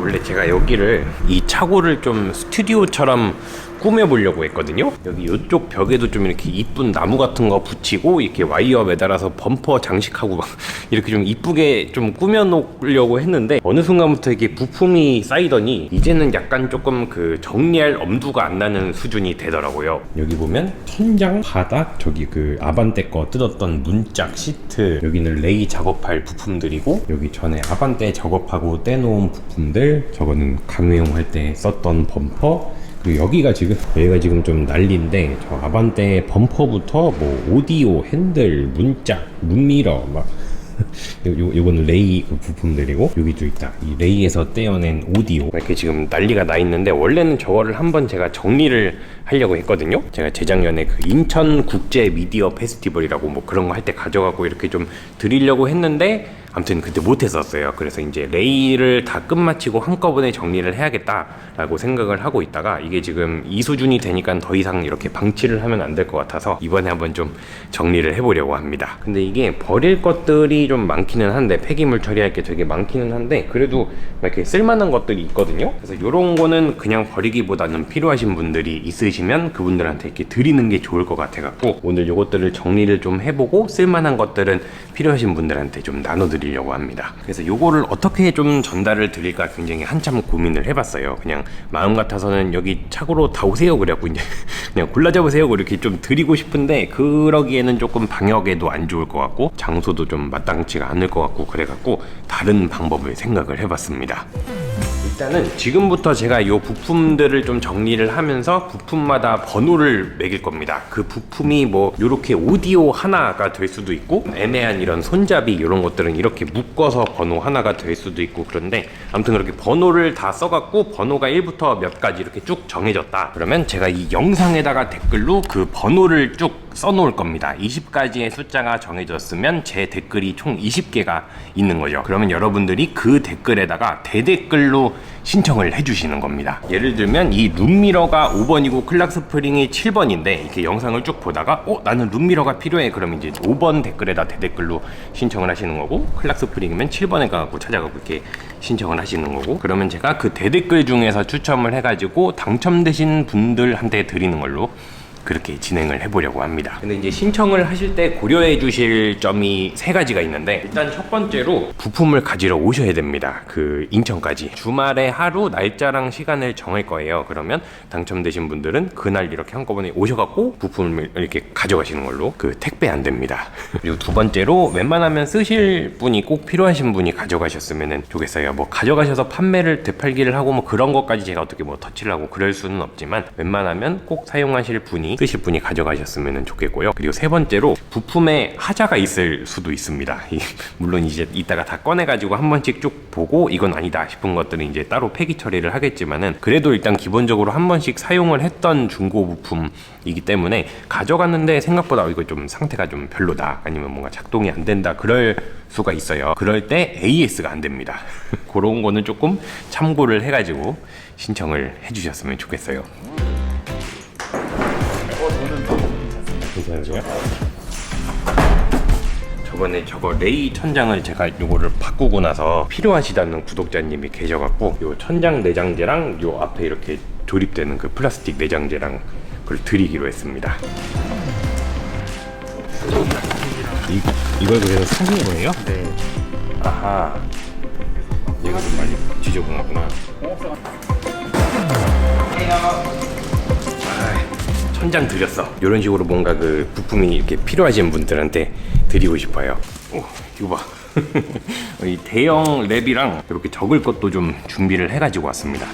원래 제가 여기를 이 차고를 좀 스튜디오처럼 꾸며보려고 했거든요. 여기 이쪽 벽에도 좀 이렇게 이쁜 나무 같은 거 붙이고 이렇게 와이어 매달아서 범퍼 장식하고 막 이렇게 좀 이쁘게 좀 꾸며놓으려고 했는데 어느 순간부터 이게 부품이 쌓이더니 이제는 약간 조금 그 정리할 엄두가 안 나는 수준이 되더라고요. 여기 보면 천장, 바닥, 저기 그 아반떼 거 뜯었던 문짝 시트, 여기는 레이 작업할 부품들이고 여기 전에 아반떼 작업하고 떼놓은 부품들, 저거는 강회용 할 때 썼던 범퍼. 그리고 여기가 지금 여기가 지금 좀 난리인데 저 아반떼 범퍼부터 뭐 오디오, 핸들, 문짝, 룸미러 막 요, 요, 요거는 레이 그 부품들이고 여기도 있다. 이 레이에서 떼어낸 오디오. 이렇게 지금 난리가 나 있는데 원래는 저거를 한번 제가 정리를 하려고 했거든요. 제가 재작년에 그 인천 국제 미디어 페스티벌이라고 뭐 그런 거 할 때 가져가고 이렇게 좀 드리려고 했는데 아무튼 그때 못했었어요. 그래서 이제 레이를 다 끝마치고 한꺼번에 정리를 해야겠다라고 생각을 하고 있다가 이게 지금 이 수준이 되니까 더 이상 이렇게 방치를 하면 안 될 것 같아서 이번에 한번 좀 정리를 해보려고 합니다. 근데 이게 버릴 것들이 좀 많기는 한데 폐기물 처리할 게 되게 많기는 한데 그래도 막 이렇게 쓸만한 것들이 있거든요. 그래서 이런 거는 그냥 버리기보다는 필요하신 분들이 있으시면 그분들한테 이렇게 드리는 게 좋을 것 같아 갖고 오늘 요것들을 정리를 좀 해보고 쓸만한 것들은 필요하신 분들한테 좀 나눠드리 려고 합니다. 그래서 요거를 어떻게 좀 전달을 드릴까 굉장히 한참 고민을 해봤어요. 그냥 마음 같아서는 여기 차고로 다 오세요 그래갖고 이제 그냥 골라 잡으세요 이렇게 좀 드리고 싶은데 그러기에는 조금 방역에도 안 좋을 것 같고 장소도 좀 마땅치가 않을 것 같고 그래갖고 다른 방법을 생각을 해봤습니다. 일단은 지금부터 제가 이 부품들을 좀 정리를 하면서 부품마다 번호를 매길 겁니다. 그 부품이 뭐 이렇게 오디오 하나가 될 수도 있고 애매한 이런 손잡이 이런 것들은 이렇게 묶어서 번호 하나가 될 수도 있고 그런데 아무튼 그렇게 번호를 다 써갖고 번호가 1부터 몇 가지 이렇게 쭉 정해졌다. 그러면 제가 이 영상에다가 댓글로 그 번호를 쭉 써놓을 겁니다. 20가지의 숫자가 정해졌으면 제 댓글이 총 20개가 있는 거죠. 그러면 여러분들이 그 댓글에다가 대댓글로 신청을 해주시는 겁니다. 예를 들면 이 룸미러가 5번이고 클락 스프링이 7번인데 이렇게 영상을 쭉 보다가 어 나는 룸미러가 필요해 그러면 이제 5번 댓글에다 대댓글로 신청을 하시는 거고 클락 스프링이면 7번에 가갖고 찾아가고 이렇게 신청을 하시는 거고 그러면 제가 그 대댓글 중에서 추첨을 해가지고 당첨되신 분들한테 드리는 걸로 그렇게 진행을 해보려고 합니다. 근데 이제 신청을 하실 때 고려해 주실 점이 세 가지가 있는데 일단 첫 번째로 부품을 가지러 오셔야 됩니다. 그 인천까지 주말에 하루 날짜랑 시간을 정할 거예요. 그러면 당첨되신 분들은 그날 이렇게 한꺼번에 오셔갖고 부품을 이렇게 가져가시는 걸로 그 택배 안 됩니다. 그리고 두 번째로 웬만하면 쓰실 분이 꼭 필요하신 분이 가져가셨으면 좋겠어요. 뭐 가져가셔서 판매를 되팔기를 하고 뭐 그런 것까지 제가 어떻게 뭐 터치를 하고 그럴 수는 없지만 웬만하면 꼭 사용하실 분이 쓰실 분이 가져가셨으면 좋겠고요. 그리고 세 번째로 부품에 하자가 있을 수도 있습니다. 이- 물론 이제 이따가 다 꺼내가지고 한 번씩 쭉 보고 이건 아니다 싶은 것들은 이제 따로 폐기 처리를 하겠지만은 그래도 일단 기본적으로 한 번씩 사용을 했던 중고 부품이기 때문에 가져갔는데 생각보다 어, 이거 좀 상태가 좀 별로다 아니면 뭔가 작동이 안 된다 그럴 수가 있어요. 그럴 때 AS가 안 됩니다. 그런 거는 조금 참고를 해가지고 신청을 해주셨으면 좋겠어요. 괜찮으세요? 저번에 저거 레이 천장을 제가 요거를 바꾸고 나서 필요하시다는 구독자님이 계셔갖고 요 천장 내장재랑 요 앞에 이렇게 조립되는 그 플라스틱 내장재랑 그걸 드리기로 했습니다. 이, 이걸 그래서 사신 거예요? 네. 아하. 얘가 좀 많이 지저분하구나. 천장 드렸어. 이런 식으로 뭔가 그 부품이 이렇게 필요하신 분들한테 드리고 싶어요. 오, 이거 봐. 이 대형 랩이랑 이렇게 적을 것도 좀 준비를 해가지고 왔습니다.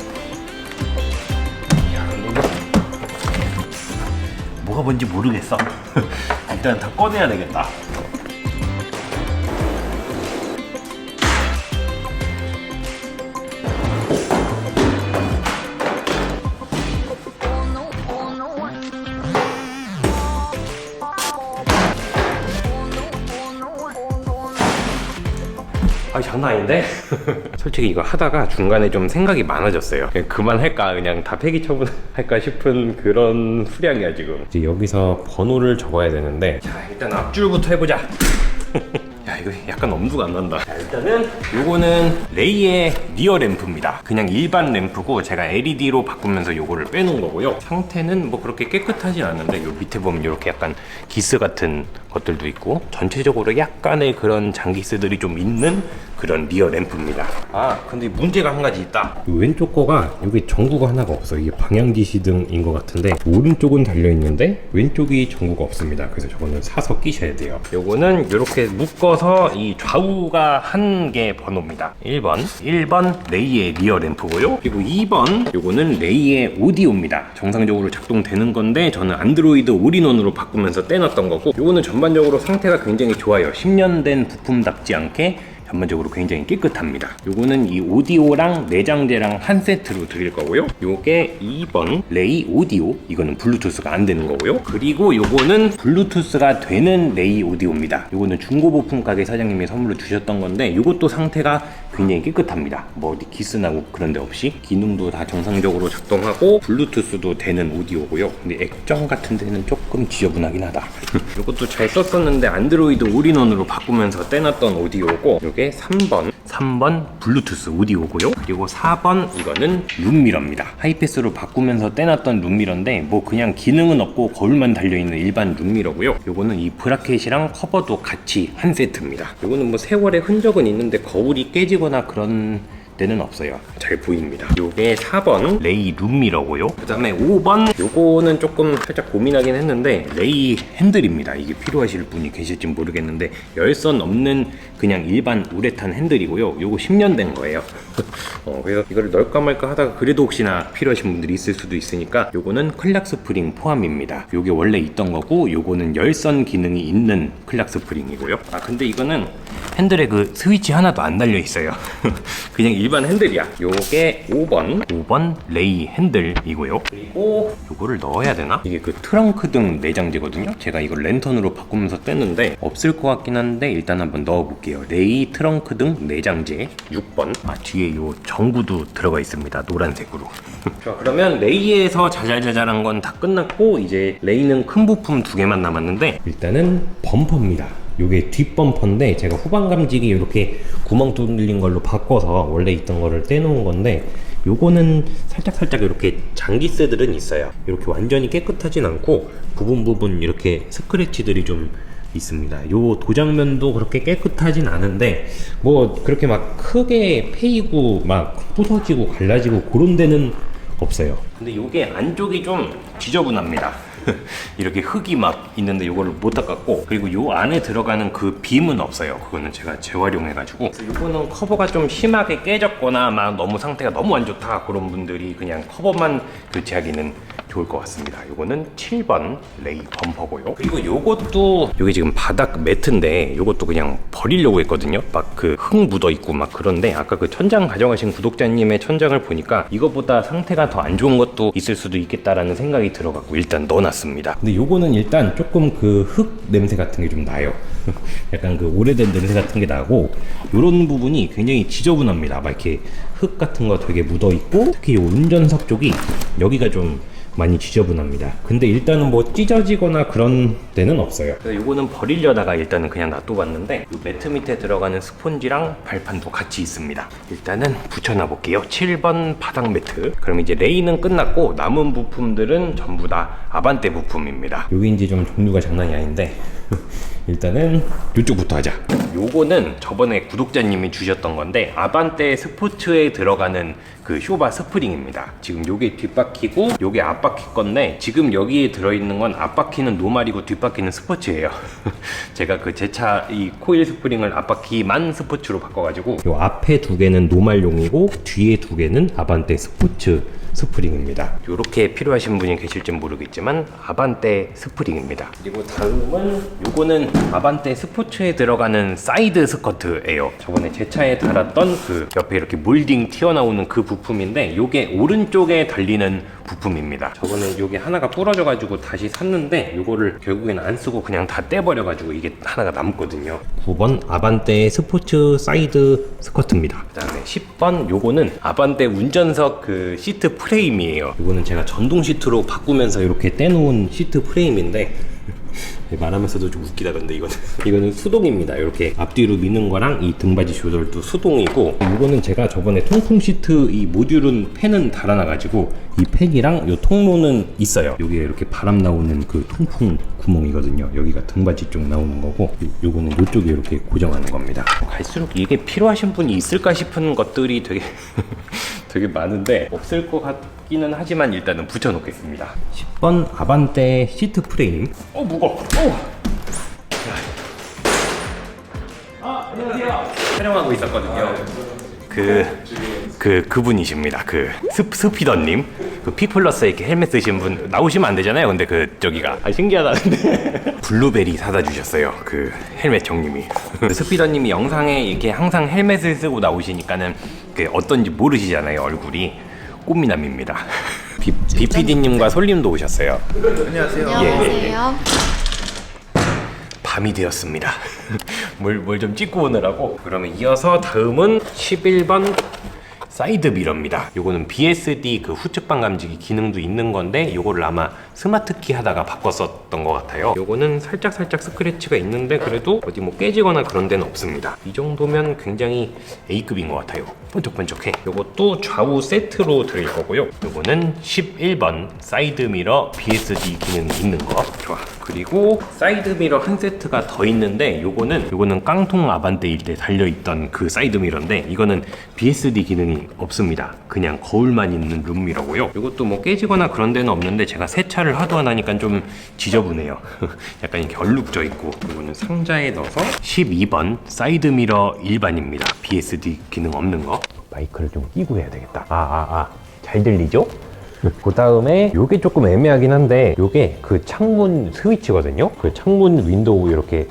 뭐가 뭔지 모르겠어. 일단 다 꺼내야 되겠다. 아 장난 아닌데? 솔직히 이거 하다가 중간에 좀 생각이 많아졌어요. 그냥 그만할까 그냥 다 폐기 처분할까 싶은 그런 수량이야 지금. 이제 여기서 번호를 적어야 되는데 자 일단 앞줄부터 해보자. 야 이거 약간 엄두가 안 난다. 자, 일단은 요거는 레이의 리어 램프입니다. 그냥 일반 램프고 제가 LED로 바꾸면서 요거를 빼놓은 거고요. 상태는 뭐 그렇게 깨끗하진 않은데 요 밑에 보면 이렇게 약간 기스 같은 것들도 있고 전체적으로 약간의 그런 장기스들이 좀 있는 그런 리어 램프입니다. 아 근데 문제가 한 가지 있다. 이 왼쪽 거가 여기 전구가 하나가 없어. 이게 방향 지시등인 것 같은데 오른쪽은 달려 있는데 왼쪽이 전구가 없습니다. 그래서 저거는 사서 끼셔야 돼요. 요거는 이렇게 묶어서 이 좌우가 한 개 번호입니다. 1번 1번 레이의 리어 램프고요. 그리고 2번 요거는 레이의 오디오입니다. 정상적으로 작동되는 건데 저는 안드로이드 올인원으로 바꾸면서 떼놨던 거고 요거는 전반적으로 상태가 굉장히 좋아요. 10년 된 부품답지 않게 전반적으로 굉장히 깨끗합니다. 요거는 이 오디오랑 내장재랑 한 세트로 드릴 거고요. 요게 2번 레이 오디오 이거는 블루투스가 안 되는 거고요. 그리고 요거는 블루투스가 되는 레이 오디오입니다. 요거는 중고 부품 가게 사장님이 선물로 주셨던 건데 요것도 상태가 굉장히 깨끗합니다. 뭐 어디 기스 나고 그런 데 없이 기능도 다 정상적으로 작동하고 블루투스도 되는 오디오고요. 근데 액정 같은 데는 조금 지저분하긴 하다. 요것도 잘 썼었는데 안드로이드 올인원으로 바꾸면서 떼놨던 오디오고 요게 3번 3번 블루투스 오디오고요. 그리고 4번 이거는 룸미러입니다. 하이패스로 바꾸면서 떼놨던 룸미러인데 뭐 그냥 기능은 없고 거울만 달려있는 일반 룸미러고요. 요거는 이 브라켓이랑 커버도 같이 한 세트입니다. 요거는 뭐 세월의 흔적은 있는데 거울이 깨지거나 그런 데는 없어요. 잘 보입니다. 요게 4번 레이 룸미러고요. 그 다음에 5번 요거는 조금 살짝 고민하긴 했는데 레이 핸들입니다. 이게 필요하실 분이 계실지 모르겠는데 열선 없는 그냥 일반 우레탄 핸들이고요. 요거 10년 된 거예요. 어, 그래서 이거를 넣을까 말까 하다가 그래도 혹시나 필요하신 분들이 있을 수도 있으니까 요거는 클락 스프링 포함입니다. 요게 원래 있던 거고 요거는 열선 기능이 있는 클락 스프링이고요. 아 근데 이거는 핸들에 그 스위치 하나도 안 달려 있어요. 그냥 일반 핸들이야. 요게 5번, 5번 레이 핸들이고요. 그리고 요거를 넣어야 되나? 이게 그 트렁크 등 내장재거든요. 제가 이걸 랜턴으로 바꾸면서 뗐는데 없을 것 같긴 한데 일단 한번 넣어볼게요. 레이 트렁크 등 내장재 6번. 아 뒤에 요 전구도 들어가 있습니다. 노란색으로. 자 그러면 레이에서 자잘자잘한 건 다 끝났고 이제 레이는 큰 부품 두 개만 남았는데 일단은 범퍼입니다. 요게 뒷범퍼인데 제가 후방 감지기 이렇게 구멍 뚫린 걸로 바꿔서 원래 있던 거를 떼놓은 건데 요거는 살짝 살짝 이렇게 장기세들은 있어요. 이렇게 완전히 깨끗하진 않고 부분 부분 이렇게 스크래치들이 좀 있습니다. 요 도장면도 그렇게 깨끗하진 않은데 뭐 그렇게 막 크게 패이고 막 부서지고 갈라지고 그런 데는 없어요. 근데 요게 안쪽이 좀 지저분합니다. 이렇게 흙이 막 있는데 요거를 못 닦았고 그리고 요 안에 들어가는 그 빔은 없어요. 그거는 제가 재활용해가지고 요거는 커버가 좀 심하게 깨졌거나 막 너무 상태가 너무 안 좋다 그런 분들이 그냥 커버만 교체하기는 좋을 것 같습니다. 요거는 7번 레이 범퍼고요. 그리고 요것도 요게 지금 바닥 매트인데 요것도 그냥 버리려고 했거든요. 막 그 흙 묻어 있고 막 그런데 아까 그 천장 가져가신 구독자님의 천장을 보니까 이거보다 상태가 더 안 좋은 것도 있을 수도 있겠다라는 생각이 들어갖고 일단 넣어놨습니다. 근데 요거는 일단 조금 그 흙 냄새 같은 게 좀 나요. 약간 그 오래된 냄새 같은 게 나고 요런 부분이 굉장히 지저분합니다. 막 이렇게 흙 같은 거 되게 묻어 있고 특히 요 운전석 쪽이 여기가 좀 많이 지저분합니다. 근데 일단은 뭐 찢어지거나 그런 데는 없어요. 요거는 버리려다가 일단은 그냥 놔둬봤는데 이 매트 밑에 들어가는 스폰지랑 발판도 같이 있습니다. 일단은 붙여놔 볼게요. 7번 바닥 매트. 그럼 이제 레이는 끝났고 남은 부품들은 전부 다 아반떼 부품입니다. 여기 이제 좀 종류가 장난이 아닌데 일단은 이쪽부터 하자. 요거는 저번에 구독자님이 주셨던 건데 아반떼 스포츠에 들어가는 그 쇼바 스프링입니다. 지금 요게 뒷바퀴고 요게 앞바퀴 건데 지금 여기에 들어있는 건 앞바퀴는 노말이고 뒷바퀴는 스포츠예요. 제가 그 제 차 이 코일 스프링을 앞바퀴만 스포츠로 바꿔가지고 요 앞에 두 개는 노말용이고 뒤에 두 개는 아반떼 스포츠 스프링입니다. 이렇게 필요하신 분이 계실지 모르겠지만 아반떼 스프링입니다. 그리고 다음은 요거는 아반떼 스포츠에 들어가는 사이드 스커트예요. 저번에 제 차에 달았던 그 옆에 이렇게 몰딩 튀어나오는 그 부품인데 요게 오른쪽에 달리는 부품입니다. 저번에 요게 하나가 부러져가지고 다시 샀는데 요거를 결국에는 안 쓰고 그냥 다 떼버려가지고 이게 하나가 남거든요. 9번 아반떼 스포츠 사이드 스커트입니다. 그 다음에 10번 요거는 아반떼 운전석 그 시트 프레임이에요. 요거는 제가 전동 시트로 바꾸면서 이렇게 떼놓은 시트 프레임인데 말하면서도 좀 웃기다 근데 이거는. 이거는 수동입니다. 이렇게 앞뒤로 미는 거랑 이 등받이 조절도 수동이고 이거는 제가 저번에 통풍 시트 이 모듈은 팬은 달아놔 가지고 이 팩이랑 요 통로는 있어요. 여기에 이렇게 바람 나오는 그 통풍 구멍이거든요. 여기가 등받이 쪽 나오는 거고 요, 요거는 요쪽에 이렇게 고정하는 겁니다. 갈수록 이게 필요하신 분이 있을까 싶은 것들이 되게 되게 많은데 없을 것 같기는 하지만 일단은 붙여놓겠습니다. 10번 아반떼 시트 프레임. 어 무거워. 어. 촬영하고 있었거든요 그, 그, 그분이십니다. 그, 스, 스피더님. 그, 피플러스에 이렇게 헬멧 쓰신 분, 나오시면 안 되잖아요. 근데 그, 저기가. 아, 신기하다는데. 블루베리 사다 주셨어요. 그, 헬멧 정님이. 그 스피더님이 영상에 이렇게 항상 헬멧을 쓰고 나오시니까는, 그, 어떤지 모르시잖아요. 얼굴이. 꽃미남입니다. 비, 비피디님과 솔님도 오셨어요. 안녕하세요. 밤이 되었습니다. 뭘 뭘 좀 찍고 오느라고. 그러면 이어서 다음은 11번 사이드 미러입니다. 요거는 BSD 그 후측방 감지기 기능도 있는 건데 요거를 아마 스마트 키 하다가 바꿨었던 것 같아요. 요거는 살짝 살짝 스크래치가 있는데 그래도 어디 뭐 깨지거나 그런 데는 없습니다. 이 정도면 굉장히 A급인 것 같아요. 번쩍번쩍해. 요것도 좌우 세트로 드릴 거고요. 요거는 11번 사이드 미러 BSD 기능이 있는 거. 좋아. 그리고 사이드 미러 한 세트가 더 있는데 요거는 요거는 깡통 아반떼일 때 달려 있던 그 사이드 미러인데 이거는 BSD 기능이 없습니다. 그냥 거울만 있는 룸 미러고요. 요것도 뭐 깨지거나 그런 데는 없는데 제가 세차를 하도 안 하니까 좀 지저분해요. 약간 이렇게 얼룩져 있고 요거는 상자에 넣어서 12번 사이드 미러 일반입니다. BSD 기능 없는 거. 마이크를 좀 끼고 해야 되겠다. 아아 아. 잘 들리죠? 그 다음에 요게 조금 애매하긴 한데 요게 그 창문 스위치거든요. 그 창문 윈도우 이렇게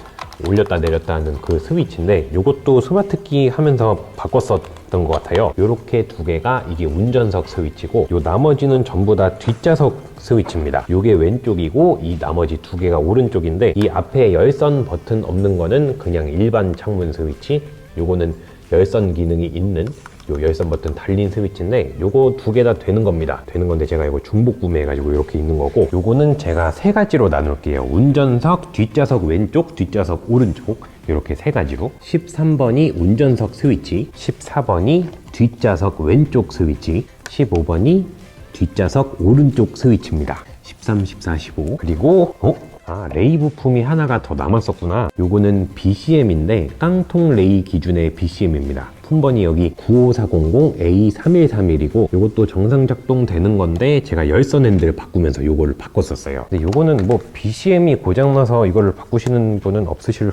올렸다 내렸다 하는 그 스위치인데 요것도 스마트 키 하면서 바꿨었던 것 같아요. 요렇게 두 개가 이게 운전석 스위치고 요 나머지는 전부 다 뒷좌석 스위치입니다. 요게 왼쪽이고 이 나머지 두 개가 오른쪽인데 이 앞에 열선 버튼 없는 거는 그냥 일반 창문 스위치 요거는 열선 기능이 있는 요 열선 버튼 달린 스위치인데 요거 두 개 다 되는 겁니다. 되는 건데 제가 이거 중복 구매해가지고 이렇게 있는 거고 요거는 제가 세 가지로 나눌게요. 운전석 뒷좌석 왼쪽 뒷좌석 오른쪽 이렇게 세 가지로. 13번이 운전석 스위치 14번이 뒷좌석 왼쪽 스위치 15번이 뒷좌석 오른쪽 스위치입니다. 13, 14, 15 그리고 어? 아, 레이 부품이 하나가 더 남았었구나. 요거는 BCM인데 깡통 레이 기준의 BCM입니다. 품번이 여기 95400A3131이고 요것도 정상 작동되는 건데 제가 열선 핸들 바꾸면서 요거를 바꿨었어요. 근데 요거는 뭐 BCM이 고장나서 이거를 바꾸시는 분은 없으실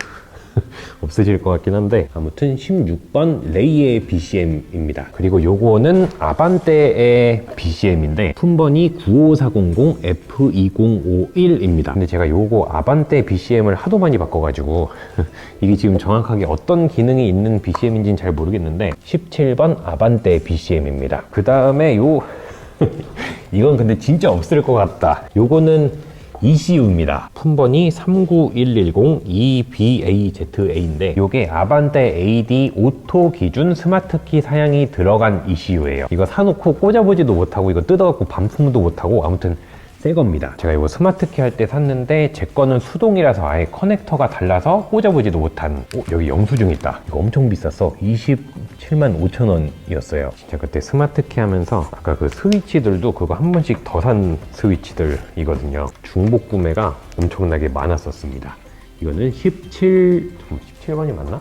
없으실 것 같긴 한데 아무튼 16번 레이의 BCM입니다. 그리고 요거는 아반떼의 BCM인데 품번이 95400F2051입니다. 근데 제가 요거 아반떼 BCM을 하도 많이 바꿔가지고 이게 지금 정확하게 어떤 기능이 있는 BCM인지는 잘 모르겠는데 17번 아반떼 BCM입니다. 그 다음에 요 이건 근데 진짜 없을 것 같다. 요거는 ECU입니다. 품번이 39110EBAZA인데 요게 아반떼 AD 오토 기준 스마트키 사양이 들어간 ECU예요. 이거 사놓고 꽂아보지도 못하고 이거 뜯어갖고 반품도 못하고 아무튼 새 겁니다. 제가 이거 스마트키 할 때 샀는데 제 거는 수동이라서 아예 커넥터가 달라서 꽂아보지도 못한 오, 여기 영수증 있다. 이거 엄청 비쌌어. 27만 5천 원이었어요. 제가 그때 스마트키 하면서 아까 그 스위치들도 그거 한 번씩 더 산 스위치들이거든요. 중복 구매가 엄청나게 많았었습니다. 이거는 17, 17번이 맞나?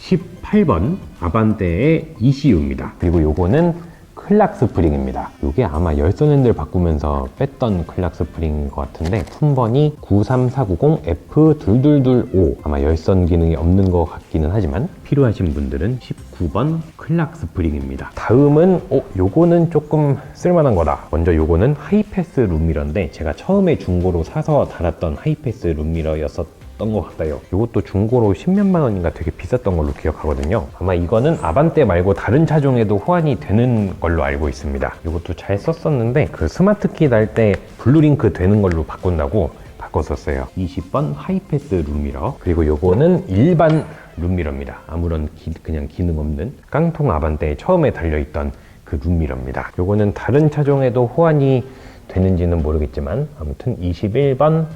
18번 아반떼의 ECU입니다. 그리고 요거는 클락 스프링입니다. 이게 아마 열선 핸들 바꾸면서 뺐던 클락 스프링인 것 같은데 품번이 93490F2225 아마 열선 기능이 없는 것 같기는 하지만 필요하신 분들은 19번 클락 스프링입니다. 다음은 어 요거는 조금 쓸만한 거다. 먼저 요거는 하이패스 룸미러인데 제가 처음에 중고로 사서 달았던 하이패스 룸미러였었 던 것 같아요. 이것도 중고로 10몇만 원인가 되게 비쌌던 걸로 기억하거든요. 아마 이거는 아반떼 말고 다른 차종에도 호환이 되는 걸로 알고 있습니다. 이것도 잘 썼었는데 그 스마트키 달 때 블루링크 되는 걸로 바꾼다고 바꿨었어요. 20번 하이패스 룸미러 그리고 요거는 일반 룸미러입니다. 아무런 기- 그냥 기능 없는 깡통 아반떼에 처음에 달려있던 그 룸미러입니다. 요거는 다른 차종에도 호환이 되는지는 모르겠지만 아무튼 21번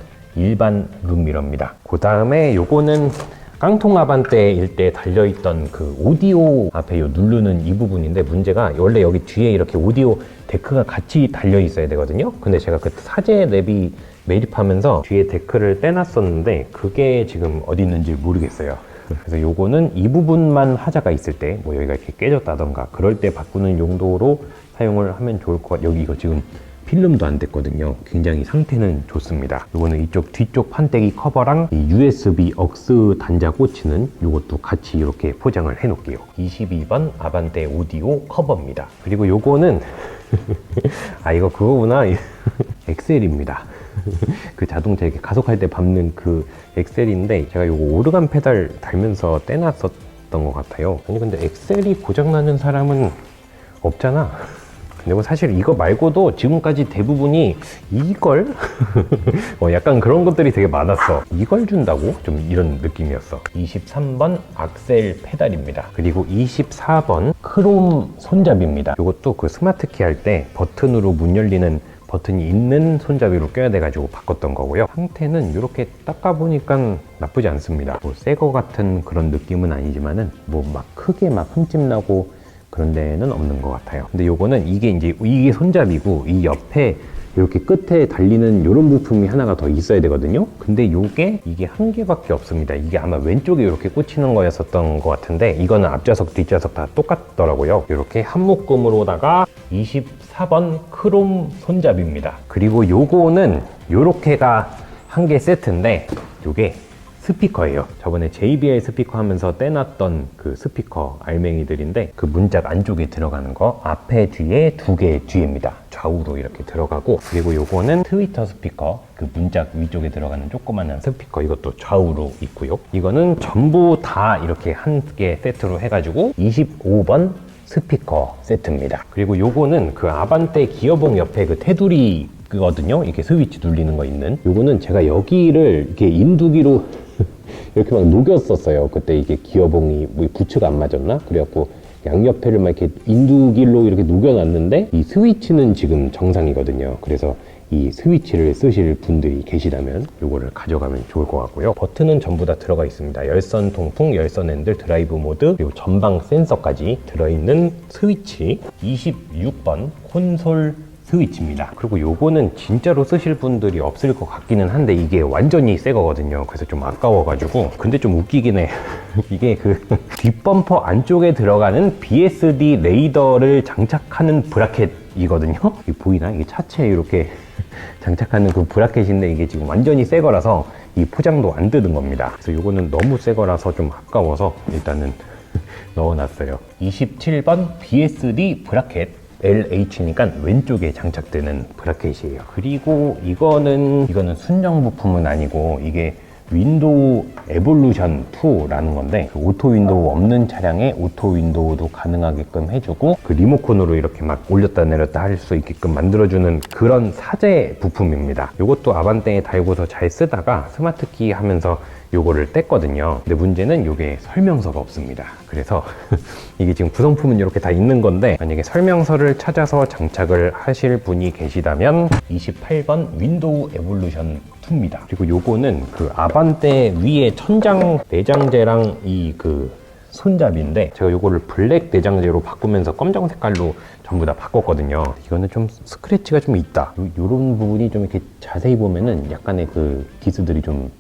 일반 룸미러입니다. 그 다음에 요거는 깡통 아반떼일 때 달려있던 그 오디오 앞에 요 누르는 이 부분인데 문제가 원래 여기 뒤에 이렇게 오디오 데크가 같이 달려 있어야 되거든요. 근데 제가 그 사제 랩이 매립하면서 뒤에 데크를 떼놨었는데 그게 지금 어디 있는지 모르겠어요. 그래서 요거는 이 부분만 하자가 있을 때 뭐 여기가 이렇게 깨졌다던가 그럴 때 바꾸는 용도로 사용을 하면 좋을 것 같아요. 여기 이거 지금 필름도 안 됐거든요. 굉장히 상태는 좋습니다. 이거는 이쪽 뒤쪽 판때기 커버랑 이 USB 억스 단자 꽂히는 이것도 같이 이렇게 포장을 해 놓을게요. 22번 아반떼 오디오 커버입니다. 그리고 요거는 아 이거 그거구나. 엑셀입니다. 그 자동차 이렇게 가속할 때 밟는 그 엑셀인데 제가 요거 오르간 페달 달면서 떼놨었던 것 같아요. 아니 근데 엑셀이 고장나는 사람은 없잖아. 근데 뭐 사실 이거 말고도 지금까지 대부분이 이걸 어, 약간 그런 것들이 되게 많았어. 이걸 준다고 좀 이런 느낌이었어. 23번 악셀 페달입니다. 그리고 24번 크롬 손잡이입니다. 이것도 그 스마트 키 할 때 버튼으로 문 열리는 버튼이 있는 손잡이로 껴야 돼가지고 바꿨던 거고요. 상태는 이렇게 닦아보니까 나쁘지 않습니다. 뭐 새거 같은 그런 느낌은 아니지만은 뭐 막 크게 막 흠집 나고 그런 데는 없는 것 같아요. 근데 요거는 이게 이제 이게 손잡이고 이 옆에 이렇게 끝에 달리는 이런 부품이 하나가 더 있어야 되거든요. 근데 요게 이게 한 개밖에 없습니다. 이게 아마 왼쪽에 이렇게 꽂히는 거였었던 것 같은데 이거는 앞좌석 뒷좌석 다 똑같더라고요. 이렇게 한 묶음으로다가 24번 크롬 손잡이입니다. 그리고 요거는 요렇게가 한 개 세트인데 요게 스피커예요. 저번에 JBL 스피커 하면서 떼놨던 그 스피커 알맹이들인데 그 문짝 안쪽에 들어가는 거 앞에 뒤에 두 개 뒤입니다. 좌우로 이렇게 들어가고 그리고 요거는 트위터 스피커 그 문짝 위쪽에 들어가는 조그만한 스피커 이것도 좌우로 있고요. 이거는 전부 다 이렇게 한 개 세트로 해가지고 25번 스피커 세트입니다. 그리고 요거는 그 아반떼 기어봉 옆에 그 테두리 거든요. 이렇게 스위치 눌리는 거 있는. 요거는 제가 여기를 이렇게 인두기로 이렇게 막 녹였었어요. 그때 이게 기어봉이 뭐 부츠가 안 맞았나? 그래갖고 양옆에를 막 이렇게 인두길로 이렇게 녹여놨는데 이 스위치는 지금 정상이거든요. 그래서 이 스위치를 쓰실 분들이 계시다면 요거를 가져가면 좋을 것 같고요. 버튼은 전부 다 들어가 있습니다. 열선 통풍, 열선 핸들, 드라이브 모드, 그리고 전방 센서까지 들어있는 스위치 26번 콘솔 스위치입니다. 그리고 요거는 진짜로 쓰실 분들이 없을 것 같기는 한데 이게 완전히 새 거거든요. 그래서 좀 아까워가지고 근데 좀 웃기긴 해. 이게 그 뒷범퍼 안쪽에 들어가는 BSD 레이더를 장착하는 브라켓이거든요. 이게 보이나? 이게 차체에 이렇게 장착하는 그 브라켓인데 이게 지금 완전히 새 거라서 이 포장도 안 뜯은 겁니다. 그래서 요거는 너무 새 거라서 좀 아까워서 일단은 넣어놨어요. 27번 BSD 브라켓 LH니까 왼쪽에 장착되는 브라켓이에요. 그리고 이거는 이거는 순정 부품은 아니고 이게 윈도우 에볼루션 2라는 건데 그 오토 윈도우 없는 차량에 오토 윈도우도 가능하게끔 해주고 그 리모컨으로 이렇게 막 올렸다 내렸다 할 수 있게끔 만들어주는 그런 사제 부품입니다. 이것도 아반떼에 달고서 잘 쓰다가 스마트키 하면서 요거를 뗐거든요. 근데 문제는 요게 설명서가 없습니다. 그래서 이게 지금 구성품은 이렇게 다 있는 건데 만약에 설명서를 찾아서 장착을 하실 분이 계시다면 28번 윈도우 에볼루션 2입니다. 그리고 요거는 그 아반떼 위에 천장 내장재랑 이그 손잡이인데 제가 요거를 블랙 내장재로 바꾸면서 검정 색깔로 전부 다 바꿨거든요. 이거는 좀 스크래치가 좀 있다. 요, 요런 부분이 좀 이렇게 자세히 보면은 약간의 그 기스들이 좀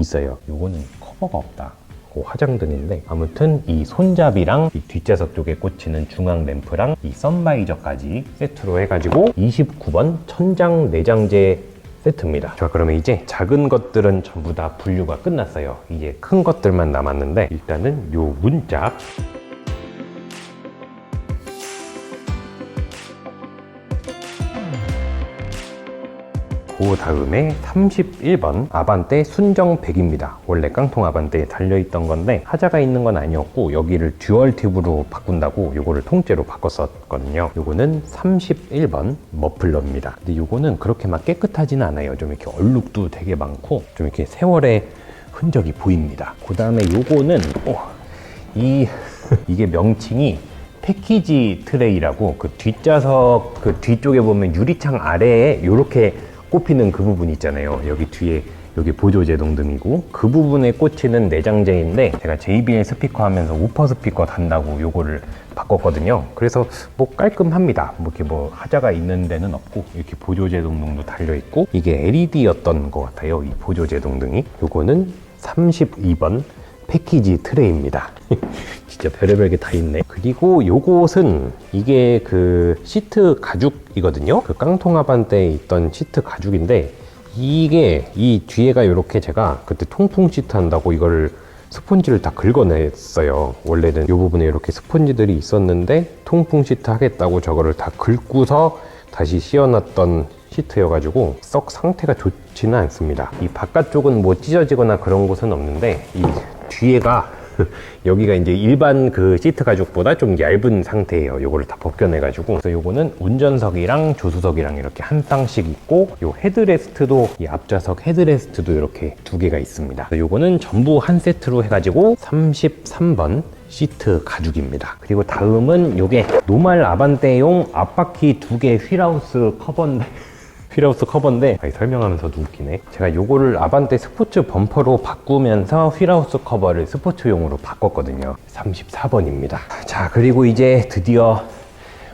있어요. 요거는 커버가 없다. 그 화장등인데 아무튼 이 손잡이랑 이 뒷좌석 쪽에 꽂히는 중앙 램프랑 이 썬바이저까지 세트로 해가지고 29번 천장 내장재 세트입니다. 자 그러면 이제 작은 것들은 전부 다 분류가 끝났어요. 이제 큰 것들만 남았는데 일단은 요 문짝 그 다음에 31번 아반떼 순정 100입니다. 원래 깡통 아반떼에 달려있던 건데 하자가 있는 건 아니었고 여기를 듀얼 팁으로 바꾼다고 요거를 통째로 바꿨었거든요. 요거는 31번 머플러입니다. 근데 요거는 그렇게 막 깨끗하진 않아요. 좀 이렇게 얼룩도 되게 많고 좀 이렇게 세월의 흔적이 보입니다. 그 다음에 요거는 어, 이 이게 명칭이 패키지 트레이라고 그 뒷좌석 그 뒤쪽에 보면 유리창 아래에 이렇게 꼽히는 그 부분 있잖아요. 여기 뒤에 여기 보조 제동등이고 그 부분에 꽂히는 내장재인데 제가 JBL 스피커 하면서 우퍼 스피커 단다고 요거를 바꿨거든요. 그래서 뭐 깔끔합니다. 뭐 이렇게 뭐 하자가 있는 데는 없고 이렇게 보조 제동등도 달려 있고 이게 LED였던 것 같아요. 이 보조 제동등이 요거는 32번 패키지 트레이입니다. 진짜 별의별 게 다 있네. 그리고 요것은 이게 그 시트 가죽이거든요. 그 깡통 하반대에 있던 시트 가죽인데 이게 이 뒤에가 이렇게 제가 그때 통풍 시트 한다고 이걸 스폰지를 다 긁어냈어요. 원래는 이 부분에 이렇게 스폰지들이 있었는데 통풍 시트 하겠다고 저거를 다 긁고서 다시 씌워놨던 시트여가지고 썩 상태가 좋지는 않습니다. 이 바깥쪽은 뭐 찢어지거나 그런 곳은 없는데 이 뒤에가 여기가 이제 일반 그 시트 가죽보다 좀 얇은 상태예요. 요거를 다 벗겨내 가지고. 그래서 요거는 운전석이랑 조수석이랑 이렇게 한 쌍씩 있고, 요 헤드레스트도, 이 앞좌석 헤드레스트도 이렇게 두 개가 있습니다. 요거는 전부 한 세트로 해 가지고 33번 시트 가죽입니다. 그리고 다음은 요게 노말 아반떼용 앞바퀴 두 개 휠하우스 커버인데 휠하우스 커버인데 아니, 설명하면서도 웃기네. 제가 요거를 아반떼 스포츠 범퍼로 바꾸면서 휠하우스 커버를 스포츠용으로 바꿨거든요. 34번입니다. 자 그리고 이제 드디어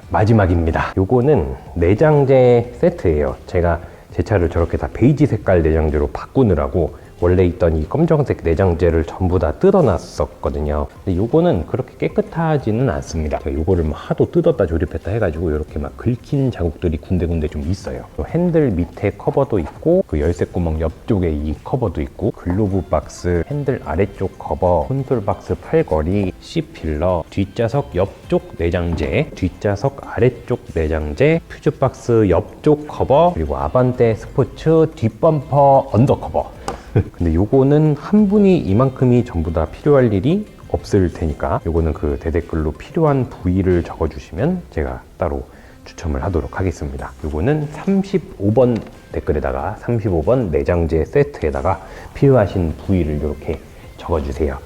마지막입니다. 요거는 내장재 세트예요. 제가 제 차를 저렇게 다 베이지 색깔 내장재로 바꾸느라고 원래 있던 이 검정색 내장재를 전부 다 뜯어놨었거든요. 근데 요거는 그렇게 깨끗하지는 않습니다. 요거를 막 하도 뜯었다 조립했다 해가지고 이렇게 막 긁힌 자국들이 군데군데 좀 있어요. 요 핸들 밑에 커버도 있고 그 열쇠 구멍 옆쪽에 이 커버도 있고 글로브 박스, 핸들 아래쪽 커버, 콘솔 박스 팔걸이, C 필러, 뒷좌석 옆쪽 내장재, 뒷좌석 아래쪽 내장재, 퓨즈 박스 옆쪽 커버, 그리고 아반떼 스포츠 뒷범퍼 언더커버. 근데 요거는 한 분이 이만큼이 전부 다 필요할 일이 없을 테니까 요거는 그 대댓글로 필요한 부위를 적어주시면 제가 따로 추첨을 하도록 하겠습니다. 요거는 35번 댓글에다가 35번 내장재 세트에다가 필요하신 부위를 이렇게 적어주세요.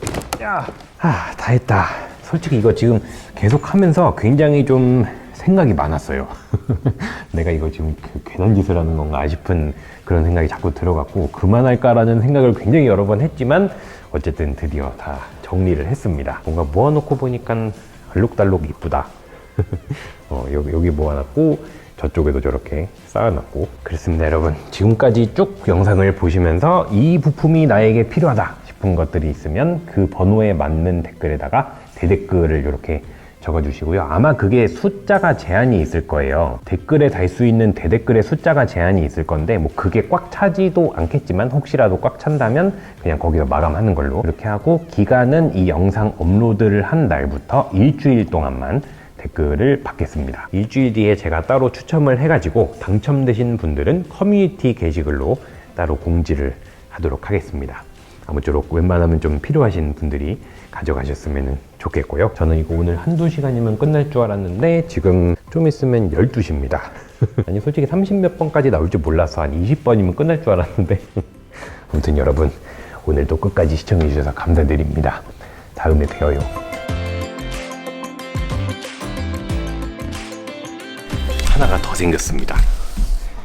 야, 아, 다 했다. 솔직히 이거 지금 계속 하면서 굉장히 좀 생각이 많았어요. 내가 이거 지금 그 괜한 짓을 하는 건가 싶은 그런 생각이 자꾸 들어갔고 그만할까라는 생각을 굉장히 여러 번 했지만 어쨌든 드디어 다 정리를 했습니다. 뭔가 모아놓고 보니까 알록달록 이쁘다. 어, 여기, 여기 모아놨고 저쪽에도 저렇게 쌓아놨고 그렇습니다 여러분 지금까지 쭉 영상을 보시면서 이 부품이 나에게 필요하다 싶은 것들이 있으면 그 번호에 맞는 댓글에다가 대댓글을 이렇게 적어주시고요. 아마 그게 숫자가 제한이 있을 거예요. 댓글에 달 수 있는 대댓글의 숫자가 제한이 있을 건데, 뭐 그게 꽉 차지도 않겠지만, 혹시라도 꽉 찬다면 그냥 거기서 마감하는 걸로. 이렇게 하고, 기간은 이 영상 업로드를 한 날부터 일주일 동안만 댓글을 받겠습니다. 일주일 뒤에 제가 따로 추첨을 해가지고, 당첨되신 분들은 커뮤니티 게시글로 따로 공지를 하도록 하겠습니다. 아무쪼록 웬만하면 좀 필요하신 분들이 가져가셨으면 좋겠고요. 저는 이거 오늘 한두 시간이면 끝날 줄 알았는데 지금 좀 있으면 12시입니다. 아니 솔직히 30몇 번까지 나올 줄 몰라서 한 20번이면 끝날 줄 알았는데 아무튼 여러분 오늘도 끝까지 시청해 주셔서 감사드립니다. 다음에 봬요. 하나가 더 생겼습니다.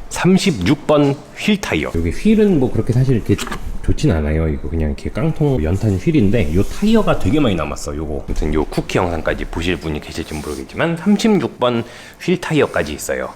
36번 휠 타이어. 여기 휠은 뭐 그렇게 사실 이렇게 좋진 않아요. 이거 그냥 이렇게 깡통 연탄 휠인데 요 타이어가 되게 많이 남았어. 요거. 아무튼 요 쿠키 영상까지 보실 분이 계실지 모르겠지만 36번 휠 타이어까지 있어요.